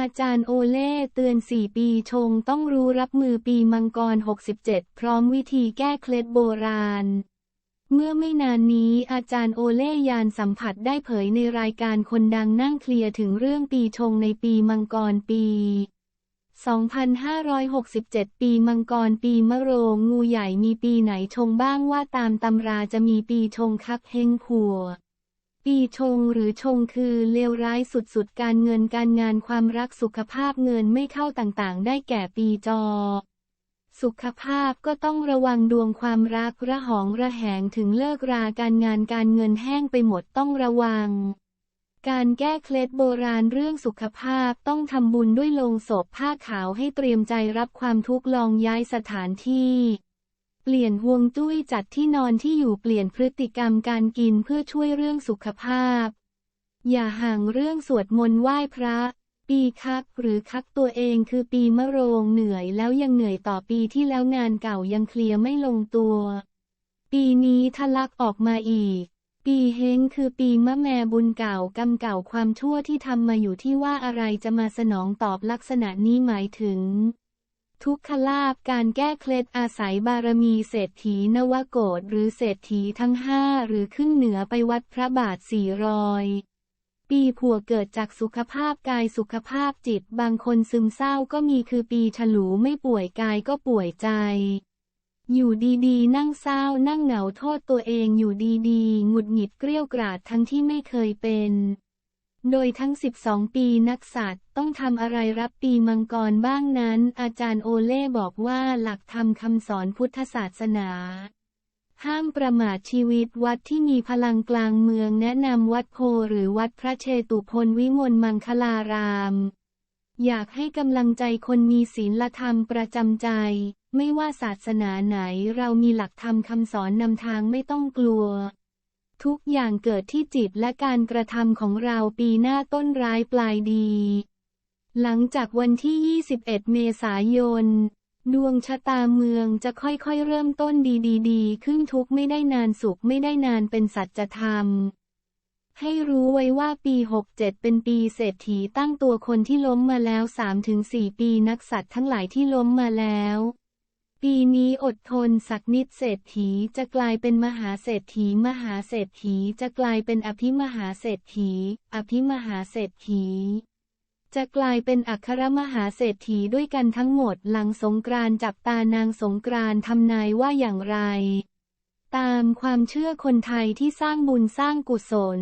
อาจารย์โอเล่เตือน 4 ปีชงต้องรู้รับมือปีมังกร 67 พร้อมวิธีแก้เคล็ดโบราณ เมื่อไม่นานนี้อาจารย์โอเล่ยานสัมผัสได้เผยในรายการคนดังนั่งเคลียร์ถึงเรื่องปีชงในปีมังกรปี 2567 ปีมังกรปีมะโรงงูใหญ่มีปีไหนชงบ้างว่าตามตำราจะมีปีชงคักเฮงขัว ปีชงหรือชงคือเลวร้ายสุดๆ การเงินการงานความรักสุขภาพเงินไม่เข้าต่างๆ ได้แก่ปีจอ สุขภาพก็ต้องระวังดวงความรักระหองระแหงถึงเลิกราการงานการเงินแห้งไปหมดต้องระวัง การแก้เคล็ดโบราณเรื่องสุขภาพต้องทำบุญด้วยโลงศพผ้าขาวให้เตรียมใจรับความทุกข์ลองย้ายสถานที่ ปลี่ยนห่วงจุ้ยจัดที่นอนที่อยู่เปลี่ยนพฤติกรรมการกินเพื่อช่วยเรื่องสุขภาพ อย่าห่างเรื่องสวดมนต์ไหว้พระ ปีคักหรือคักตัวเองคือปีมะโรงเหนื่อยแล้วยังเหนื่อยต่อปีที่แล้วงานเก่ายังเคลียร์ไม่ลงตัว ปีนี้ทะลักออกมาอีก ปีเฮงคือปีมะแม่บุญเก่ากรรมเก่าความชั่วที่ทำมาอยู่ที่ว่าอะไรจะมาสนองตอบลักษณะนี้หมายถึง ทุกขลาบการแก้เคล็ดอาศัยบารมีเศรษฐีนวโกฏหรือเศรษฐีทั้งห้าหรือขึ้นเหนือไปวัดพระบาทสี่รอยปีผัวเกิดจากสุขภาพกายสุขภาพจิตบางคนซึมเศร้าก็มีคือปีฉลูไม่ป่วยกายก็ป่วยใจ อยู่ดีๆ นั่งเศร้านั่งเหงาโทษตัวเองอยู่ดีๆ หงุดหงิดเกลี้ยวกราดทั้งที่ไม่เคยเป็น โดยทั้ง 12 ปีนักสัตว์ต้องทำอะไรรับปีมังกรบ้างนั้น อาจารย์โอเล่บอกว่าหลักธรรมคำสอนพุทธศาสนา ห้ามประมาทชีวิตวัดที่มีพลังกลางเมืองแนะนำวัดโพหรือวัดพระเชตุพนวิมลมังคลาราม อยากให้กำลังใจคนมีศีลธรรมประจำใจ ไม่ว่าศาสนาไหนเรามีหลักธรรมคำสอนนำทางไม่ต้องกลัว ทุกอย่างเกิดที่จิตและการกระทำของเราปีหน้าต้นร้ายปลายดี หลังจากวันที่ 21 เมษายน ดวงชะตาเมืองจะค่อยๆ เริ่มต้นดีๆ ๆ ขึ้นทุกไม่ได้นานสุขไม่ได้นานเป็นสัจธรรม ให้รู้ไว้ว่าปี 67 เป็นปีเศรษฐีตั้งตัวคนที่ล้มมาแล้ว 3-4 ปีนักสัตว์ทั้งหลายที่ล้มมาแล้ว ปีนี้อดทนสักนิดเศรษฐีจะกลายเป็นมหาเศรษฐี มหาเศรษฐีจะกลายเป็นอภิมหาเศรษฐี อภิมหาเศรษฐี จะกลายเป็นอัครมหาเศรษฐีด้วยกันทั้งหมดหลังสงกรานจับตานางสงกรานทำนายว่าอย่างไร ตามความเชื่อคนไทยที่สร้างบุญสร้างกุศล